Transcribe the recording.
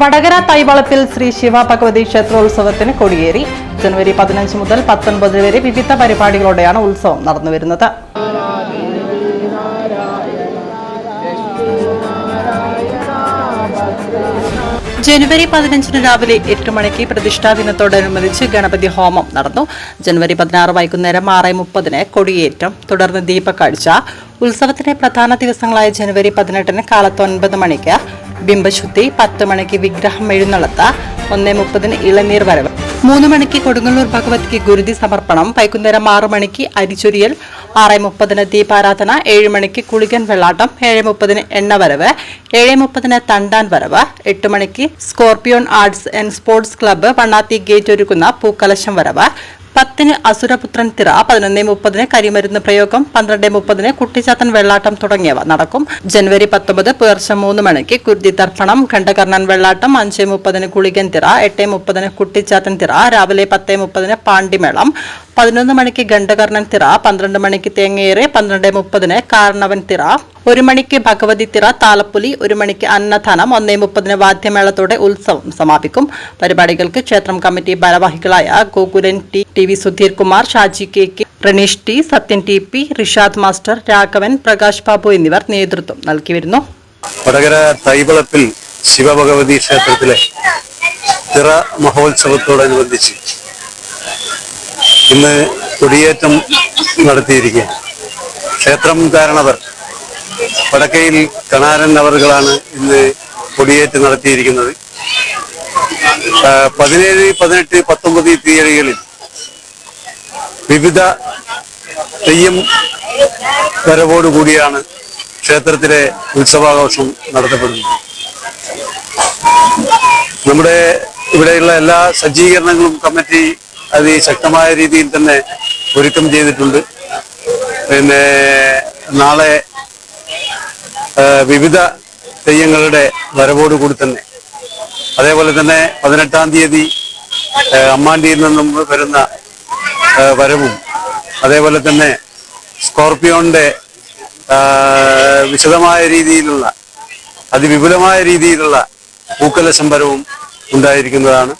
വടകര തൈവളപ്പിൽ ശ്രീ ശിവ ഭഗവതി ക്ഷേത്രോത്സവത്തിന് കൊടിയേറി. ജനുവരി പതിനഞ്ച് മുതൽ പത്തൊൻപത് വരെ വിവിധ പരിപാടികളോടെയാണ് ഉത്സവം നടന്നുവരുന്നത്. ജനുവരി പതിനഞ്ചിന് രാവിലെ എട്ട് മണിക്ക് പ്രതിഷ്ഠാ ദിനത്തോടനുബന്ധിച്ച് ഗണപതി ഹോമം നടന്നു. ജനുവരി പതിനാറ് വൈകുന്നേരം ആറ് മുപ്പതിന് കൊടിയേറ്റം. തുടർന്ന് ദീപക്കാഴ്ച. ഉത്സവത്തിന്റെ പ്രധാന ദിവസങ്ങളായ ജനുവരി പതിനെട്ടിന് കാലത്ത് ഒൻപത് മണിക്ക് ബിംബശുദ്ധി പത്ത് മണിക്ക് വിഗ്രഹം എഴുന്നള്ളത്ത് ഒന്നേ മുപ്പതിന് ഇളനീർ വരവ്. മൂന്ന് മണിക്ക് കൊടുങ്ങല്ലൂർ ഭഗവതിക്ക് ഗുരുതി സമർപ്പണം വൈകുന്നേരം ആറു മണിക്ക് അരിച്ചൊരിയൽ ആറ് മുപ്പതിന് ദീപാരാധന ഏഴ് മണിക്ക് കുളികൻ വെള്ളാട്ടം ഏഴ് മുപ്പതിന് എണ്ണ വരവ് ഏഴ് മുപ്പതിന് തണ്ടാൻ വരവ് എട്ട് മണിക്ക് Scorpion arts and sports club Vannathi gate ഒരുക്കുന്ന പൂക്കലശം വരവ് പത്തിന് അസുരപുത്രൻ തിറ പതിനൊന്ന് മുപ്പതിന് കരിമരുന്ന് പ്രയോഗം പന്ത്രണ്ട് മുപ്പതിന് കുട്ടിച്ചാത്തൻ വെള്ളാട്ടം തുടങ്ങിയവ നടക്കും. ജനുവരി പത്തൊമ്പത് പുലർച്ചെ മൂന്ന് മണിക്ക് കുരുതി തർപ്പണം ഖണ്ഡകർണൻ വെള്ളാട്ടം അഞ്ച് മുപ്പതിന് കുളികൻ തിറ എട്ട് മുപ്പതിന് കുട്ടിച്ചാത്തൻ തിറ രാവിലെ പത്ത് മുപ്പതിന് പാണ്ടിമേളം. പതിനൊന്ന് മണിക്ക് ഖണ്ഡകർണൻ തിറ പന്ത്രണ്ട് മണിക്ക് തേങ്ങയേറെ പന്ത്രണ്ട് മുപ്പതിന് കാരണവൻ തിറ. ഒരു മണിക്ക് ഭഗവതി തിറ താലപ്പൊലി ഒരു മണിക്ക് അന്നദാനം ഒന്നേ മുപ്പതിന് വാദ്യമേളത്തോടെ ഉത്സവം സമാപിക്കും. പരിപാടികൾക്ക് ക്ഷേത്രം കമ്മിറ്റി ഭാരവാഹികളായ Gokulan T T V Sudheer Kumar Shaji K K Ranish T Sathyan T P Rishad master Raghavan Prakash Babu എന്നിവർ നേതൃത്വം നൽകിവരുന്നു വടകര തൈവളപ്പിൽ ശിവഭഗവതി ക്ഷേത്രത്തിലെ തിറ മഹോത്സവത്തോടനുബന്ധിച്ച് ഇന്ന് കൊടിയേറ്റം നടത്തിയിരിക്കുകയാണ്. ക്ഷേത്രം കാരണവർ വടക്കയിൽ കണാരൻ അവറുകളാണ് ഇന്ന് കൊടിയേറ്റ് നടത്തിയിരിക്കുന്നത്. പതിനേഴ് പതിനെട്ട് പത്തൊമ്പത് തീയതികളിൽ വിവിധ തെയ്യം വരവോടുകൂടിയാണ് ക്ഷേത്രത്തിലെ ഉത്സവാഘോഷം നടത്തപ്പെടുന്നത്. നമ്മുടെ ഇവിടെയുള്ള എല്ലാ സജ്ജീകരണങ്ങളും കമ്മിറ്റി അതിശക്തമായ രീതിയിൽ തന്നെ ഒരുക്കം ചെയ്തിട്ടുണ്ട്. പിന്നെ നാളെ വിവിധ തെയ്യങ്ങളുടെ വരവോടുകൂടി തന്നെ. അതേപോലെ തന്നെ പതിനെട്ടാം തീയതി അമ്മാൻഡിയിൽ നിന്നും വരുന്ന വരവും അതേപോലെ തന്നെ സ്കോർപിയോന്റെ വിശദമായ രീതിയിലുള്ള അതിവിപുലമായ രീതിയിലുള്ള പൂക്കല സംഭരവും ഉണ്ടായിരിക്കുന്നതാണ്.